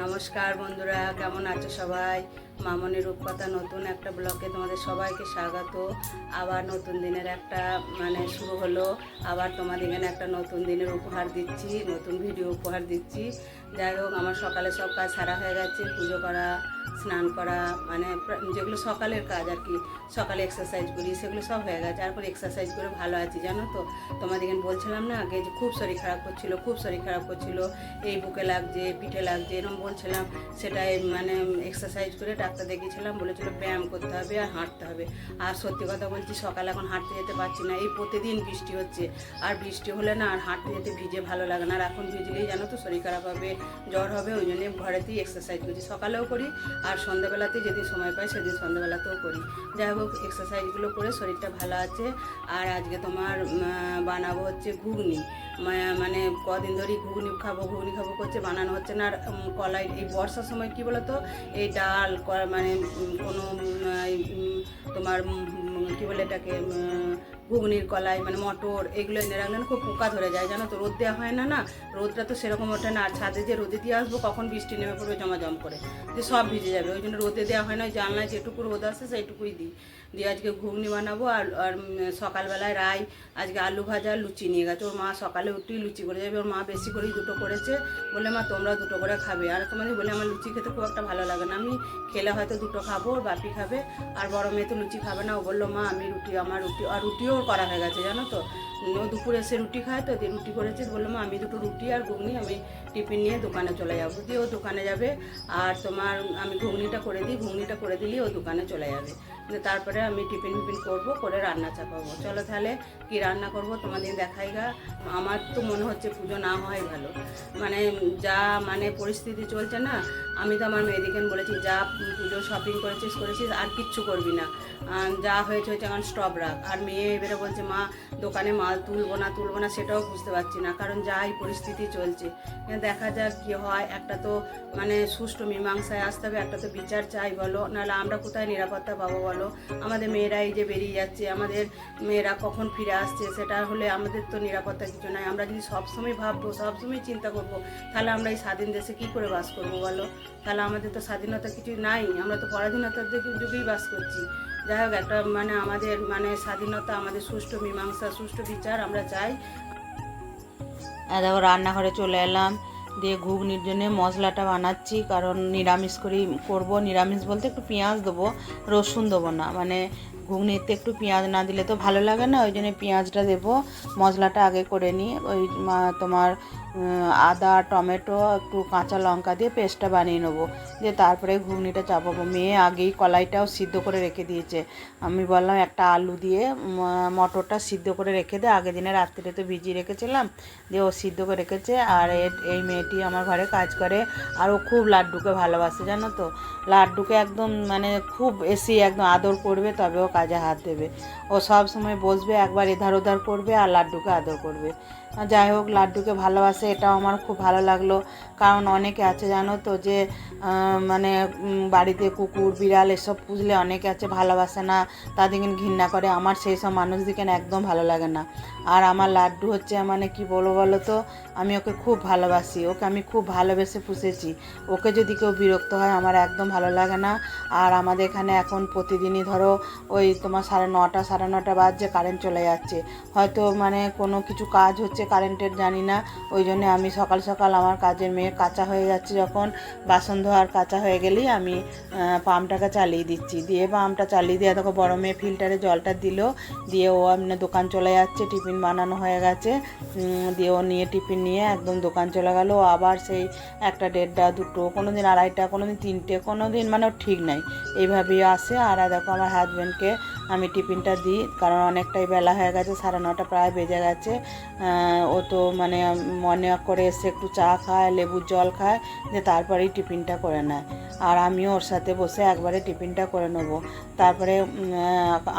নমস্কার বন্ধুরা, কেমন আছো সবাই? মামনি রূপকথা নতুন একটা ব্লগে তোমাদের সবাইকে স্বাগত। আবার নতুন দিনের একটা মানে শুরু হলো। আবার তোমাদের এখানে একটা নতুন দিনের উপহার দিচ্ছি, নতুন ভিডিও উপহার দিচ্ছি। যাই হোক, আমার সকালে সব কাজ সারা হয়ে গেছে, পুজো করা স্নান করা মানে যেগুলো সকালের কাজ আর কি, সকালে এক্সারসাইজ করি, সেগুলো সব হয়ে গেছে। তারপর এক্সারসাইজ করে ভালো আছি, জানো তো? তোমাদের এখানে বলছিলাম না আগে যে খুব শরীর খারাপ করছিল, খুব শরীর খারাপ করছিল, এই বুকে লাগছে, পিঠে লাগছে এরকম বলছিলাম। সেটাই মানে এক্সারসাইজ করে ডাক্তার দেখিয়েছিলাম, বলেছিল ব্যায়াম করতে হবে আর হাঁটতে হবে। আর সত্যি কথা বলছি, সকালে এখন হাঁটতে যেতে পারছি না, এই প্রতিদিন বৃষ্টি হচ্ছে। আর বৃষ্টি হলে না আর হাঁটতে যেতে ভিজে ভালো লাগে না। আর এখন ভিজলেই জানো তো শরীর খারাপ হবে, জ্বর হবে, ওই জন্য ঘরেতেই এক্সারসাইজ করছি। সকালেও করি আর সন্ধ্যাবেলাতে যেদিন সময় পাই সেদিন সন্ধ্যাবেলাতেও করি। যাই হোক এক্সারসাইজগুলো করে শরীরটা ভালো আছে। আর আজকে তোমার বানাবো হচ্ছে ঘুগনি। মানে কদিন ধরেই ঘুগনি খাব ঘুগনি খাব করছে, বানানো হচ্ছে না। আর কলাই, এই বর্ষার সময় কি বলতো? এই ডাল মানে কোনো তোমার কি বলে এটাকে ঘুগনির কলাই মানে মটর, এগুলো এনে রাখলে খুব পোকা ধরে যায়, জানো তো? রোদ দেওয়া হয় না না, রোদটা তো সেরকম ওঠে না। আর ছাদে যে রোদে দিয়ে আসব, কখন বৃষ্টি নেমে পড়বে জমাজম করে। যে সব ভিজে যাবে, ওই জন্য রোদে দেওয়া হয় না, ওই জানলায় যেটুকু রোদ আসে সেইটুকুই দিই। দিয়ে আজকে ঘুগনি বানাবো, আর আর সকালবেলায় রাই, আজকে আলু ভাজা লুচি নিয়ে গেছে। ওর মা সকালে উঠেই লুচি করে যাবে, ওর মা বেশি করেই দুটো করেছে। বলে মা তোমরা দুটো করে খাবে। আর তোমাদের বলে, আমার লুচি খেতে খুব একটা ভালো লাগে না। আমি খেলে হয়তো দুটো খাব বাপি খাবে, আর বড় মেয়ে তো লুচি খাবে না। ও বলল, মা, আমি রুটি, আমার রুটি। আর রুটিও করা হয়ে গেছে, জানো তো? ও দুপুরে এসে রুটি খায় তো, দিয়ে রুটি করেছে বললাম আমি দুটো রুটি আর ঘুগনি, আমি টিফিন নিয়ে দোকানে চলে যাব। দিয়ে ও দোকানে যাবে, আর তোমার, আমি ঘুগনিটা করে দিই, ঘুগনিটা করে দিলেই ও দোকানে চলে যাবে। তারপরে আমি টিফিন ফিফিন করব, করে রান্না চাপাবো। চলো তাহলে কি রান্না করব তোমাদের দেখাই গা আমার তো মনে হচ্ছে পুজো না হয় ভালো। মানে যা মানে পরিস্থিতি চলছে না, আমি তো আমার মেয়েদিকে বলেছি, যা পুজো শপিং করেছিস করেছিস, আর কিচ্ছু করবি না। যা হয়েছে হয়েছে এখন স্টপ রাখ। আর মেয়ে এবারে বলছে, মা, দোকানে মাল তুলবো না তুলবো না, সেটাও বুঝতে পারছি না। কারণ যাই পরিস্থিতি চলছে। দেখা যাক কী হয়। একটা তো মানে সুষ্ঠু মীমাংসায় আসতে হবে, একটা তো বিচার চাই বলো। নাহলে আমরা কোথায় নিরাপত্তা পাবো বলো? আমাদের মেয়েরা এই যে বেরিয়ে যাচ্ছে, আমাদের মেয়েরা কখন ফিরে আসছে, সেটা হলে আমাদের তো নিরাপত্তা কিছু নাই। আমরা যদি সবসময় ভাববো, সবসময় চিন্তা করব, তাহলে আমরা এই স্বাধীন দেশে কী করে বাস করব বলো? তাহলে আমাদের তো স্বাধীনতা কিছু নাই, আমরা তো পরাধীনতার দিকে- যুগেই বাস করছি। যাই হোক, একটা মানে আমাদের মানে স্বাধীনতা, আমাদের সুষ্ঠু মীমাংসা, সুষ্ঠু বিচার আমরা চাই। দেখো, রান্নাঘরে চলে এলাম। দিয়ে ঘুগনির জন্য মশলাটা বানাচ্ছি, কারণ নিরামিষ করেই করব। নিরামিষ বলতে একটু পেঁয়াজ দেবো, রসুন দেবো না। মানে ঘুগনিতে একটু পেঁয়াজ না দিলে তো ভালো লাগে না, ওই জন্য পেঁয়াজটা দেবো। মশলাটা আগে করে নিই। ওই তোমার আদা, টমেটো, একটু কাঁচা লঙ্কা দিয়ে পেস্টটা বানিয়ে নেব। দিয়ে তারপরে ঘুগনিটা চাপাবো। মেয়ে আগেই কলাইটাও সিদ্ধ করে রেখে দিয়েছে। আমি বললাম, একটা আলু দিয়ে মটরটা সিদ্ধ করে রেখে দে। আগের দিনে রাত্রিতে তো ভিজিয়ে রেখেছিলাম। দিয়ে ও সিদ্ধ করে রেখেছে। আর এই মেয়েটি আমার ঘরে কাজ করে। আর ও খুব লাড্ডুকে ভালোবাসে, জানো তো? লাড্ডুকে একদম মানে খুব এসি, একদম আদর করবে, তবে ও কাজে হাত দেবে। ও সব সময় বসবে, একবার এধার ওধার করবে আর লাড্ডুকে আদর করবে। যাই হোক, লাড্ডুকে ভালোবাসে। এটাও আমার খুব ভালো লাগল। কারণ অনেকে আছে জানো তো যে মানে বাড়িতে কুকুর, বিড়াল এসব পুষলে অনেকে আছে ভালোবাসে না তাদেরকে ঘৃণা করে? আমার সেই সব মানুষদেরকে একদম ভালো লাগে না। আর আমার লাড্ডু হচ্ছে মানে কি বলব বলো তো? আমি ওকে খুব ভালোবাসি, ওকে আমি খুব ভালোবেসে পুষেছি। ওকে যদি কেউ বিরক্ত হয়, আমার একদম ভালো লাগে না। আর আমাদের এখানে এখন প্রতিদিনই ধরো, ওই তোমার সাড়ে নটা সাড়ে নটা বাজছে কারেন্ট চলে যাচ্ছে। হয়তো মানে কোনো কিছু কাজ হচ্ছে কারেন্টের জানি না, ওই জন্য আমি সকাল সকাল আমার কাজের মেয়ে কাঁচা হয়ে যাচ্ছে যখন, বাসন ধোয়ার কাঁচা হয়ে গেলেই আমি পাম্পটাকে চালিয়ে দিচ্ছি। দিয়ে পাম্পটা চালিয়ে দিয়ে দেখো বড় মেয়ে ফিল্টারে জলটা দিল, দিয়ে ও এমনি দোকান চলে যাচ্ছে, টিফিন বানানো হয়ে গেছে। দিয়ে ও নিয়ে টিফিন নিয়ে একদম দোকান চলে গেল। আবার সেই একটা দেড়টা, দুটো কোনো দিন আড়াইটা কোনো দিন তিনটে কোনো দিন মানে ঠিক নাই। এইভাবেই আসে। আর দেখো আমার হাজব্যান্ডকে আমি টিফিনটা দিই, কারণ অনেকটাই বেলা হয়ে গেছে, সাড়ে নটা প্রায় বেজে গেছে। ও তো মানে মনে করে এসে একটু চা খায়, লেবুর জল খায় যে তারপরেই টিফিনটা করে নেয়। আর আমিও ওর সাথে বসে একবারে টিফিনটা করে নেব। তারপরে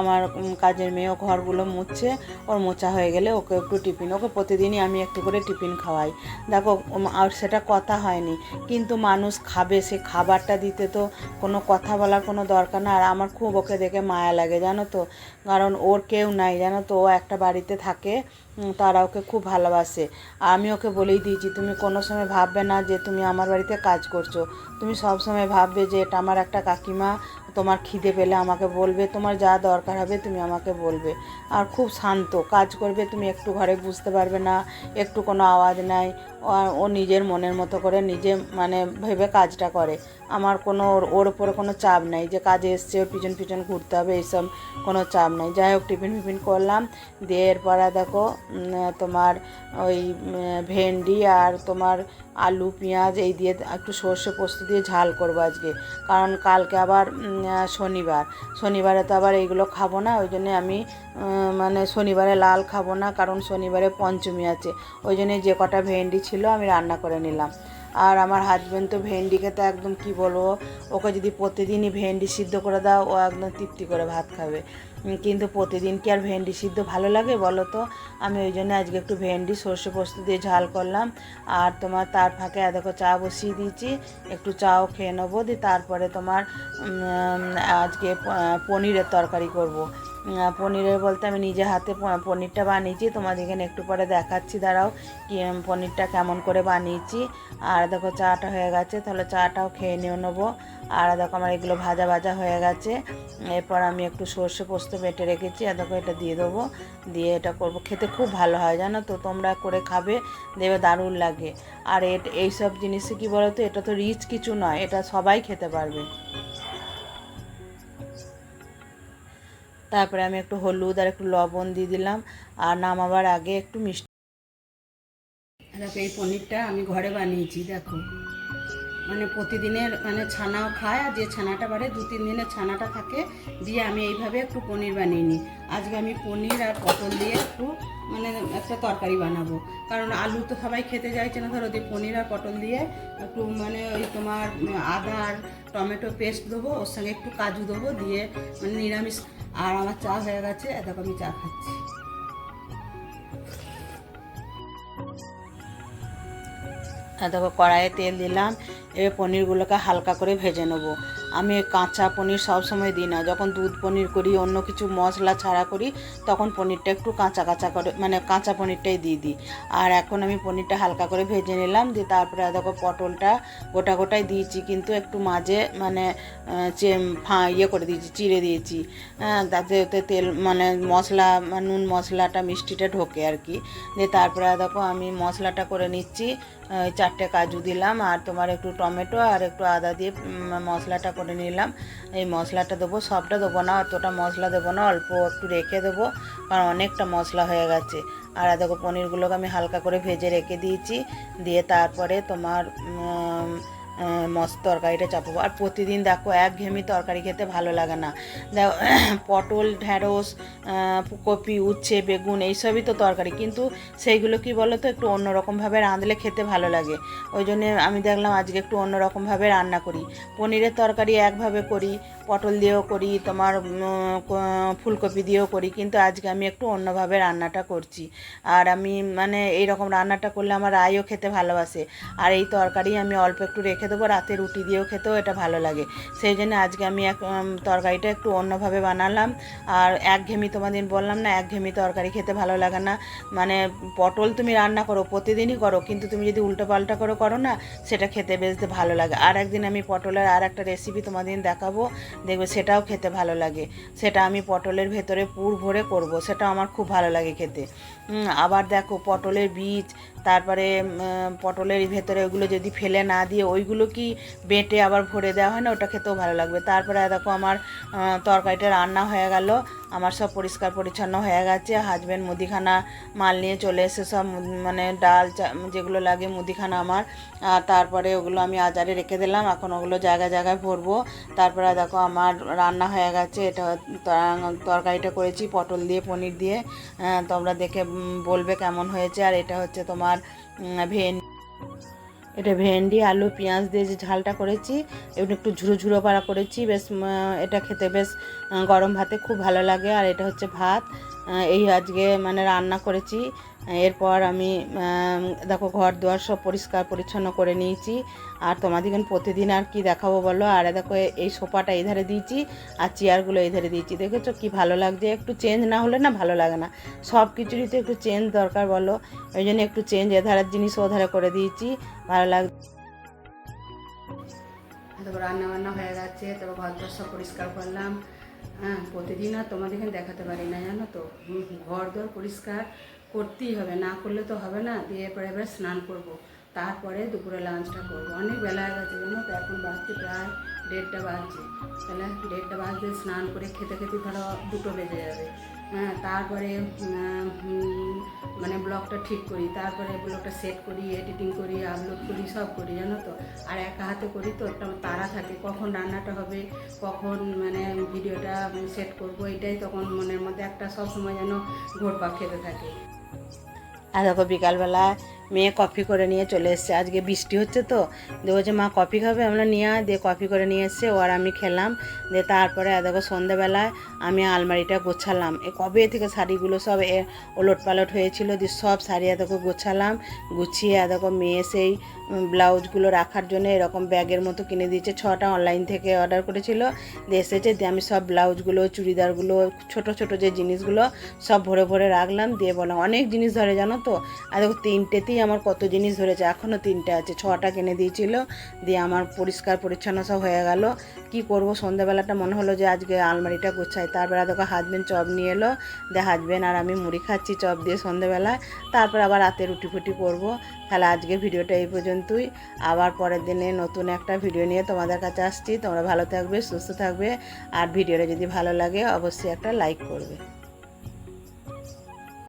আমার কাজের মেয়েও ঘরগুলো মুছছে, ওর মোছা হয়ে গেলে ওকে একটু টিফিন, ওকে প্রতিদিনই আমি একটু করে টিফিন খাওয়াই। দেখো আর সেটা কথা হয়নি, কিন্তু মানুষ খাবে, সে খাবারটা দিতে তো কোনো কথা বলার কোনো দরকার না, আর আমার খুব ওকে দেখে মায়া লাগে জানো তো? কারণ ওর কেউ নাই, জানো তো? ও একটা বাড়িতে থাকে তারা ওকে খুব ভালোবাসে। আমি ওকে বলেই দিয়েছি, তুমি কোনো সময় ভাববে না যে তুমি আমার বাড়িতে কাজ করছ। তুমি সব সময় ভাববে যে এটা আমার একটা কাকিমা, তোমার খিদে পেলে আমাকে বলবে, তোমার যা দরকার হবে তুমি আমাকে বলবে। আর খুব শান্ত, কাজ করবে, তুমি একটু ঘরে বুঝতে পারবে না, একটু কোনো আওয়াজ নাই। ও- নিজের মনের মতো করে নিজে মানে ভেবে কাজটা করে। আমার কোনো ওর- উপরে কোনো চাপ নাই যে কাজে এসছে, ওর পিছন পিছন ঘুরতে হবে, এইসব কোনো চাপ নাই। যাই হোক, টিফিন ফিফিন করলাম, দিয়ে এরপরে দেখো তোমার ওই ভেন্ডি আর তোমার আলু, পেঁয়াজ, এই দিয়ে একটু সর্ষে পোস্ত দিয়ে ঝাল করব আজকে। কারণ কালকে আবার শনিবার। শনিবারে তো আবার এইগুলো খাব না, ওই জন্যে আমি মানে শনিবারে লাল খাব না, কারণ শনিবারে পঞ্চমী আছে। ওই জন্যে যে কটা ভেন্ডি ছিল আমি রান্না করে নিলাম। আর আমার হাজব্যান্ড তো ভেন্ডি খেতে একদম কি বলব, ওকে যদি প্রতিদিনই ভেন্ডি সিদ্ধ করে দাও, ও একদম তৃপ্তি করে ভাত খাবে। কিন্তু প্রতিদিন কি আর ভেন্ডি সিদ্ধ ভালো লাগে বলো তো? আমি ওই জন্য আজকে একটু ভেন্ডি, সর্ষে পোস্ত দিয়ে ঝাল করলাম। আর তোমার তার ফাঁকে দেখো চা বসিয়ে দিয়েছি। একটু চাও খেয়ে নেব, দিয়ে তারপরে তোমার আজকে পনিরের তরকারি করব। পনিরের বলতে আমি নিজে হাতে পনিরটা বানিয়েছি। তোমাদেরকে একটু পরে দেখাচ্ছি, দাঁড়াও, কি পনিরটা কেমন করে বানিয়েছি। আর দেখো, চাটা হয়ে গেছে, তাহলে চাটাও খেয়ে নিয়ে নেব। আর দেখো, আমার এগুলো ভাজা ভাজা হয়ে গেছে। এরপর আমি একটু সর্ষে পোস্ত বেটে রেখেছি, আর দেখো, এটা দিয়ে দেবো। দিয়ে এটা করব। খেতে খুব ভালো হয়, জানো তো, তোমরা করে খাবে, দেবে দারুণ লাগে। আর এট এইসব জিনিসে কি বলো তো এটা তো রিচ কিছু নয়, এটা সবাই খেতে পারবে। তারপরে আমি একটু হলুদ আর একটু লবণ দিয়ে দিলাম। আর নামাবার আগে একটু মিষ্টি দেখো, এই পনিরটা আমি ঘরে বানিয়েছি, দেখো। মানে প্রতিদিনের মানে ছানাও খায়, আর যে ছানাটা বাড়ে, দু তিন দিনের ছানাটা থাকে, দিয়ে আমি এইভাবে একটু পনির বানিয়ে নিই। আজকে আমি পনির আর পটল দিয়ে একটু মানে একটা তরকারি বানাবো। কারণ আলু তো সবাই খেতে চাইছে না, ধরো, দিয়ে পনির আর পটল দিয়ে একটু মানে ওই তোমার আদা আর টমেটো পেস্ট দেবো, ওর সঙ্গে একটু কাজু দেবো, দিয়ে মানে নিরামিষ আর আমার চা হয়ে গেছে দেখো আমি চা খাচ্ছি। দেখো কড়াইয়ে তেল দিলাম, এবার পনিরগুলোকে হালকা করে ভেজে নেব। আমি কাঁচা পনির সব সময় দিই না। যখন দুধ পনির করি অন্য কিছু মশলা ছাড়া করি তখন পনিরটা একটু কাঁচা কাঁচা করে মানে কাঁচা পনিরটাই দিয়ে দিই। আর এখন আমি পনিরটা হালকা করে ভেজে নিলাম দিয়ে তারপরে দেখো পটলটা গোটা গোটাই দিয়েছি কিন্তু একটু মাঝে মানে ফাঁ ইয়ে করে দিয়েছি চিড়ে দিয়েছি। হ্যাঁ, তাতে তেল মানে মশলা মানে নুন মশলাটা মিষ্টিটা ঢোকে আর কি। দিয়ে তারপরে দেখো আমি মশলাটা করে নিচ্ছি। চারটে কাজু দিলাম আর তোমার একটু টমেটো আর একটু আদা দিয়ে মশলাটা করে নিলাম। এই মশলাটা দেবো, সবটা দেবো না, অতটা মশলা দেবো না, অল্প একটু রেখে দেবো, কারণ অনেকটা মশলা হয়ে গেছে। আর দেখো, পনিরগুলোকে আমি হালকা করে ভেজে রেখে দিয়েছি, দিয়ে তারপরে তোমার উম, আহ, মস তরকারিটা চাপাবো। আর প্রতিদিন দেখো এক ঘেমি তরকারি খেতে ভালো লাগে না। পটল ঢ্যাঁড়স কপি উচ্ছে বেগুন এইসবই তো তরকারি। কিন্তু সেইগুলো কি বলো তো একটু অন্যরকমভাবে রাঁধলে খেতে ভালো লাগে। ওই জন্য আমি দেখলাম আজকে একটু অন্যরকমভাবে রান্না করি। পনিরের তরকারি একভাবে করি পটল দিয়েও করি তোমার ফুলকপি দিয়েও করি। কিন্তু আজকে আমি একটু অন্যভাবে রান্নাটা করছি। আর আমি মানে এই রকম রান্নাটা করলে আমার রায়ও খেতে ভালোবাসে। আর এই তরকারি আমি অল্প একটু রেখে দেবো, রাতে রুটি দিয়েও খেতেও এটা ভালো লাগে। সেই জন্য আজকে আমি এক তরকারিটা একটু অন্যভাবে বানালাম। আর একঘেয়েমি তোমাদের বললাম না একঘেয়েমি তরকারি খেতে ভালো লাগে না। মানে পটল তুমি রান্না করো, প্রতিদিনই করো, কিন্তু তুমি যদি উল্টো পাল্টা করে করো না, সেটা খেতে বেশ ভালো লাগে। আর একদিন আমি পটলের আর একটা রেসিপি তোমাদের দেখাবো, দেখবে সেটাও খেতে ভালো লাগে। সেটা আমি পটলের ভেতরে পুর ভরে করব সেটা আমার খুব ভালো লাগে খেতে। আবার দেখো পটলের বীজ তারপরে পটলের ভেতরে ওগুলো যদি ফেলে না দিয়ে ওইগুলো কি বেটে আবার ভরে দেওয়া হয় না? ওটা খেতেও ভালো লাগবে। তারপরে দেখো আমার তরকারিটা রান্না হয়ে গেল। আমার সব পরিষ্কার পরিচ্ছন্ন হয়ে গেছে। হাজব্যান্ড মুদিখানা মাল নিয়ে চলে এসে সব মানে ডাল যেগুলো লাগে মুদিখানা আমার। তারপরে ওগুলো আমি আজারে রেখে দিলাম। এখন ওগুলো জায়গায় জায়গায় ভরবো। তারপরে দেখো আমার রান্না হয়ে গেছে। এটা তরকারিটা করেছি পটল দিয়ে, পনির দিয়ে। তোমরা দেখে বলবে কেমন হয়েছে। আর এটা হচ্ছে তোমার ভেন, এটা ভেন্ডি, আলু, পেঁয়াজ দিয়ে যে ঝালটা করেছি এবং একটু ঝুরো ঝুরো পাড়া করেছি, বেশ এটা খেতে বেশ গরম ভাতে খুব ভালো লাগে। আর এটা হচ্ছে ভাত এই আজকে মানে রান্না করেছি এরপর আমি দেখো ঘর দুয়ার সব পরিষ্কার পরিচ্ছন্ন করে নিয়েছি। আর তোমাদেরকে প্রতিদিন আর কি দেখাবো বলো? আর দেখো এই সোফাটা এই ধারে দিয়েছি আর চেয়ারগুলো এই ধারে দিয়েছি। দেখেছ কি ভালো লাগছে? একটু চেঞ্জ না হলে না ভালো লাগে না। সব কিছুরই তো একটু চেঞ্জ দরকার বলো। ওই জন্য একটু চেঞ্জ এ ধারের জিনিস ও ধারে করে দিয়েছি। ভালো লাগ তারপর রান্না বান্না হয়ে গেছে। তারপর ঘর দর সব পরিষ্কার করলাম। হ্যাঁ প্রতিদিন আর তোমাদেরকে দেখাতে পারি না, জানো তো? ঘর দর পরিষ্কার। করতেই হবে, না করলে তো হবে না। দিয়ে পরে এবার স্নান করব। তারপরে দুপুরে লাঞ্চটা করব। অনেক বেলা হয়ে গেছে জানো তো, এখন বাজতে প্রায় দেড়টা বাজছে। তাহলে দেড়টা বাজতে স্নান করে খেতে খেতে ধরো দুটো বেজে যাবে। হ্যাঁ তারপরে মানে ব্লগটা ঠিক করি। তারপরে ব্লগটা সেট করি, এডিটিং করি, আপলোড করি, সব করি জানো তো। আর একা হাতে করি তো, একটা তাড়া থাকে। কখন রান্নাটা হবে, কখন মানে ভিডিওটা সেট করব, এটাই তখন মনের মধ্যে একটা সব সময় যেন ঘোরপাক খেতে থাকে। আর দেখো বিকালবেলা মেয়ে কফি করে নিয়ে চলে এসছে। আজকে বৃষ্টি হচ্ছে তো। দিয়ে বলছে, মা, কফি খাবে? আমরা, নিয়ে আয়। দিয়ে কফি করে নিয়ে এসছে। ও আর আমি খেলাম। দিয়ে তারপরে দেখো, সন্ধ্যাবেলায় আমি আলমারিটা গোছালাম। এ কবে থেকে শাড়িগুলো সব এ ওলট পালট হয়েছিল দিয়ে সব শাড়ি দেখো গোছালাম। গুছিয়ে দেখো, মেয়ে সেই ব্লাউজগুলো রাখার জন্য এরকম ব্যাগের মতো কিনে দিয়েছে। ছটা অনলাইন থেকে অর্ডার করেছিল। দিয়ে এসেছে, দিয়ে আমি সব ব্লাউজগুলো, চুড়িদারগুলো, ছোট ছোট যে জিনিসগুলো সব ভরে ভরে রাখলাম। দিয়ে বললাম, অনেক জিনিস ধরে জানো তো? আর দেখো তিনটেতেই আমার কত জিনিস ধরেছে এখনও তিনটে আছে, ছটা কিনে দিয়েছিল, দিয়ে আমার পরিষ্কার পরিচ্ছন্ন সব হয়ে গেল। কি করব, সন্ধ্যাবেলাটা মনে হলো যে আজকে আলমারিটা গোছাই, তারপরে দেখো হাজবেন্ড চপ নিয়ে এলো দিয়ে হাজবেন্ড আর আমি মুড়ি খাচ্ছি চপ দিয়ে সন্ধ্যাবেলায়, তারপর আবার রাতে রুটি ফুটি করব। তাহলে আজকে ভিডিওটা এই পর্যন্তই। আবার পরের দিনে নতুন একটা ভিডিও নিয়ে তোমাদের কাছে আসছি। তোমরা ভালো থাকবে, সুস্থ থাকবে, আর ভিডিওটা যদি ভালো লাগে, অবশ্যই একটা লাইক করবে।